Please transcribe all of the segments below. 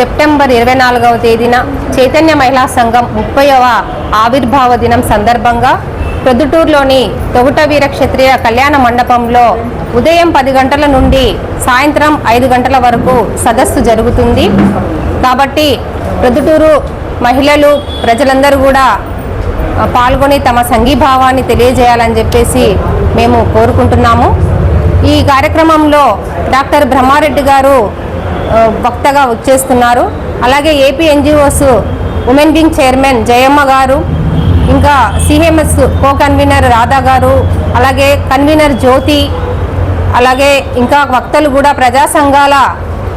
September ఇరవై నాలుగవ తేదీన చైతన్య మహిళా సంఘం ముప్పైవ ఆవిర్భావ దినం సందర్భంగా ప్రొద్దుటూరులోని తొగుటవీర క్షత్రియ కళ్యాణ మండపంలో ఉదయం పది గంటల నుండి సాయంత్రం ఐదు గంటల వరకు సదస్సు జరుగుతుంది. కాబట్టి ప్రొద్దుటూరు మహిళలు ప్రజలందరూ కూడా పాల్గొని తమ సంఘీభావాన్ని తెలియజేయాలని చెప్పేసి మేము కోరుకుంటున్నాము. ఈ కార్యక్రమంలో డాక్టర్ బ్రహ్మారెడ్డి గారు వక్తగా వచ్చేస్తున్నారు. అలాగే AP NGOs women wing chairman Jayamma garu ఇంకా సిఎంఎస్ కో కన్వీనర్ రాధా గారు అలాగే కన్వీనర్ జ్యోతి అలాగే ఇంకా వక్తలు కూడా ప్రజా సంఘాల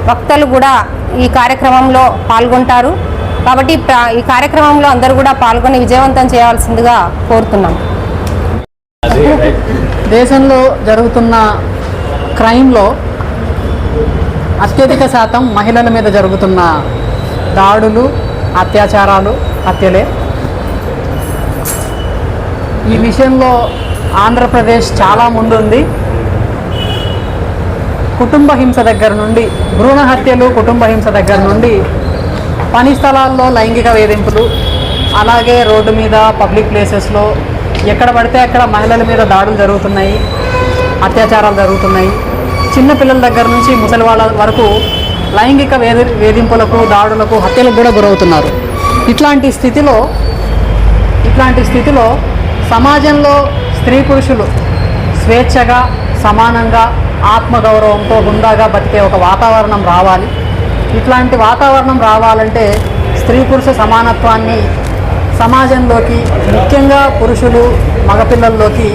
వక్తలు కూడా ఈ కార్యక్రమంలో పాల్గొంటారు. కాబట్టి ఈ కార్యక్రమంలో అందరూ కూడా పాల్గొని విజయవంతం చేయాల్సిందిగా కోరుతున్నాం. దేశంలో జరుగుతున్న క్రైమ్లో అత్యధిక శాతం మహిళల మీద జరుగుతున్న దాడులు అత్యాచారాలు హత్యలే. ఈ విషయంలో ఆంధ్రప్రదేశ్ చాలా ముందుంది. కుటుంబ హింస దగ్గర నుండి భ్రూణ హత్యలు కుటుంబ హింస దగ్గర నుండి పని స్థలాల్లో లైంగిక వేధింపులు అలాగే రోడ్డు మీద పబ్లిక్ ప్లేసెస్లో ఎక్కడ పడితే అక్కడ మహిళల మీద దాడులు జరుగుతున్నాయి అత్యాచారాలు జరుగుతున్నాయి. చిన్న పిల్లల దగ్గర నుంచి ముసలి వాళ్ళ వరకు లైంగిక వేధి వేధింపులకు దాడులకు హత్యలకు కూడా గురవుతున్నారు. ఇట్లాంటి స్థితిలో ఇట్లాంటి స్థితిలో సమాజంలో స్త్రీ పురుషులు స్వేచ్ఛగా సమానంగా ఆత్మగౌరవంతో గుండాగా బతికే ఒక వాతావరణం రావాలి. ఇట్లాంటి వాతావరణం రావాలంటే స్త్రీ పురుష సమానత్వాన్ని సమాజంలోకి ముఖ్యంగా పురుషులు మగపిల్లల్లోకి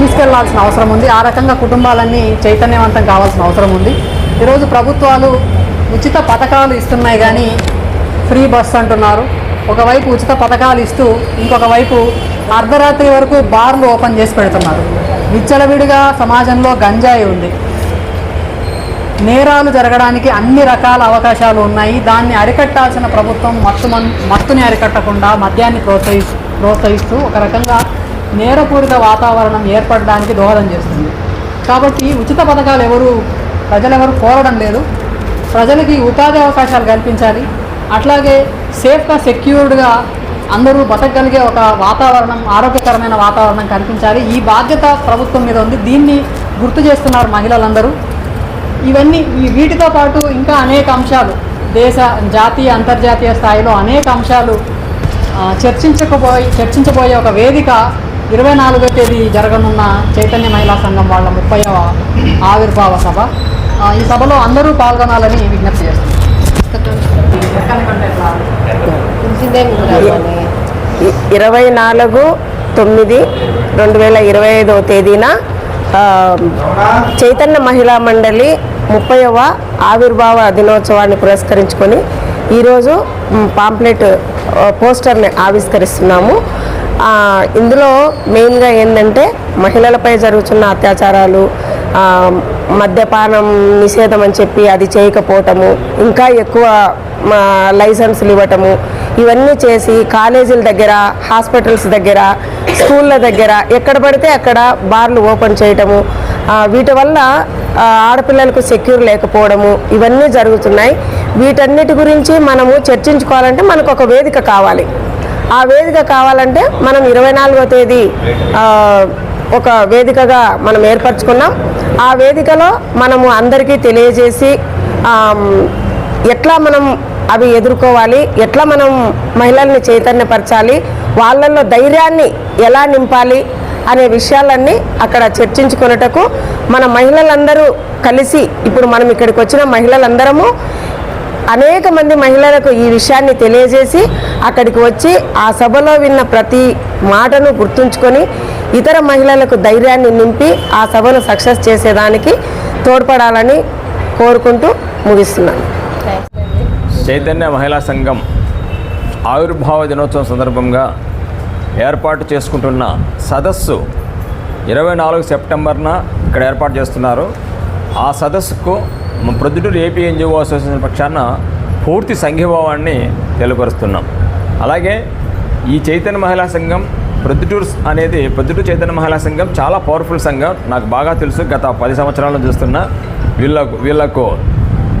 తీసుకెళ్ళాల్సిన అవసరం ఉంది. ఆ రకంగా కుటుంబాలన్నీ చైతన్యవంతం కావాల్సిన అవసరం ఉంది. ఈరోజు ప్రభుత్వాలు ఉచిత పథకాలు ఇస్తున్నాయి కానీ ఫ్రీ బస్సు అంటున్నారు. ఒకవైపు ఉచిత పథకాలు ఇస్తూ ఇంకొక వైపు అర్ధరాత్రి వరకు బార్లు ఓపెన్ చేసి పెడుతున్నారు. విచ్చలవిడిగా సమాజంలో గంజాయి ఉంది. నేరాలు జరగడానికి అన్ని రకాల అవకాశాలు ఉన్నాయి. దాన్ని అరికట్టాల్సిన ప్రభుత్వం మత్తు మత్తుని అరికట్టకుండా మద్యాన్ని ప్రోత్సహి ప్రోత్సహిస్తూ ఒక రకంగా నేరపూరిత వాతావరణం ఏర్పడడానికి దోహదం చేస్తుంది. కాబట్టి ఉచిత పథకాలు ఎవరు ప్రజలెవరు కోరడం లేదు. ప్రజలకి ఉపాధి అవకాశాలు కల్పించాలి. అట్లాగే సేఫ్గా సెక్యూర్డ్గా అందరూ బతకగలిగే ఒక వాతావరణం ఆరోగ్యకరమైన వాతావరణం కల్పించాలి. ఈ బాధ్యత ప్రభుత్వం మీద ఉంది. దీన్ని గుర్తు చేస్తున్నారు మహిళలందరూ. ఇవన్నీ వీటితో పాటు ఇంకా అనేక అంశాలు దేశ జాతీయ అంతర్జాతీయ స్థాయిలో అనేక అంశాలు చర్చించకపోయి చర్చించబోయే ఒక వేదిక ఇరవై నాలుగో తేదీ జరగనున్న చైతన్య మహిళా సంఘం వాళ్ళ ముప్పైవ ఆవిర్భావ సభ. ఈ సభలో అందరూ పాల్గొనాలని విజ్ఞప్తి చేస్తున్నారు ఇరవై నాలుగు తొమ్మిది రెండు వేల ఇరవై ఐదవ తేదీన చైతన్య మహిళా మండలి ముప్పైవ ఆవిర్భావ దినోత్సవాన్ని పురస్కరించుకొని ఈరోజు పాంప్లెట్ పోస్టర్ని ఆవిష్కరిస్తున్నాము. ఇందులో మెయిన్గా ఏంటంటే మహిళలపై జరుగుతున్న అత్యాచారాలు మద్యపానం నిషేధం అని చెప్పి అది చేయకపోవటము ఇంకా ఎక్కువ మా లైసెన్సులు ఇవ్వటము ఇవన్నీ చేసి కాలేజీల దగ్గర హాస్పిటల్స్ దగ్గర స్కూళ్ళ దగ్గర ఎక్కడ పడితే అక్కడ బార్లు ఓపెన్ చేయటము వీటి వల్ల ఆడపిల్లలకు సెక్యూర్ లేకపోవడము ఇవన్నీ జరుగుతున్నాయి. వీటన్నిటి గురించి మనము చర్చించుకోవాలంటే మనకు ఒక వేదిక కావాలి. ఆ వేదిక కావాలంటే మనం ఇరవై నాలుగో తేదీ ఒక వేదికగా మనం ఏర్పరచుకున్నాం. ఆ వేదికలో మనము అందరికీ తెలియజేసి ఎట్లా మనం అవి ఎదుర్కోవాలి ఎట్లా మనం మహిళల్ని చైతన్యపరచాలి వాళ్ళల్లో ధైర్యాన్ని ఎలా నింపాలి అనే విషయాలన్నీ అక్కడ చర్చించుకున్నటకు మన మహిళలందరూ కలిసి ఇప్పుడు మనం ఇక్కడికి వచ్చిన మహిళలందరము అనేక మంది మహిళలకు ఈ విషయాన్ని తెలియజేసి అక్కడికి వచ్చి ఆ సభలో విన్న ప్రతి మాటను గుర్తుంచుకొని ఇతర మహిళలకు ధైర్యాన్ని నింపి ఆ సభను సక్సెస్ చేసేదానికి తోడ్పడాలని కోరుకుంటూ ముగిస్తున్నాను. చైతన్య మహిళా సంఘం ఆవిర్భావ దినోత్సవం సందర్భంగా ఏర్పాటు చేసుకుంటున్న సదస్సు ఇరవై నాలుగు సెప్టెంబర్న ఇక్కడ ఏర్పాటు చేస్తున్నారు. ఆ సదస్సుకు ప్రొద్దుటూరు ఏపీ ఎన్జిఓ అసోసియేషన్ పక్షాన పూర్తి సంఘీభావాన్ని తెలియపరుస్తున్నాం అలాగే ఈ చైతన్య మహిళా సంఘం ప్రొద్దుటూరు అనేది ప్రొద్దుటూరు చైతన్య మహిళా సంఘం చాలా పవర్ఫుల్ సంఘం. నాకు బాగా తెలుసు. గత పది సంవత్సరాలను చూస్తున్నా వీళ్ళకు వీళ్ళకు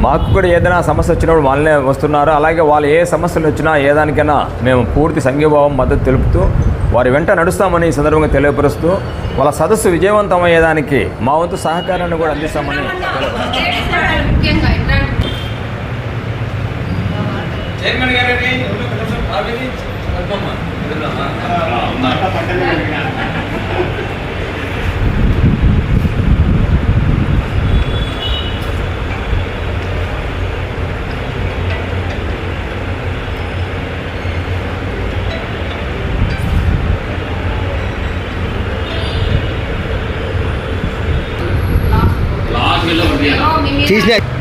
మాకు కూడా ఏదైనా సమస్య వచ్చినప్పుడు వాళ్ళనే వస్తున్నారు. అలాగే వాళ్ళు ఏ సమస్యలు వచ్చినా ఏ దానికైనా మేము పూర్తి సంఘీభావం మద్దతు తెలుపుతూ వారి వెంట నడుస్తామని ఈ సందర్భంగా తెలియపరుస్తూ వాళ్ళ సదస్సు విజయవంతం అయ్యేదానికి మా వంతు సహకారాన్ని కూడా అందిస్తామని చైర్మన్ గారండి He's next.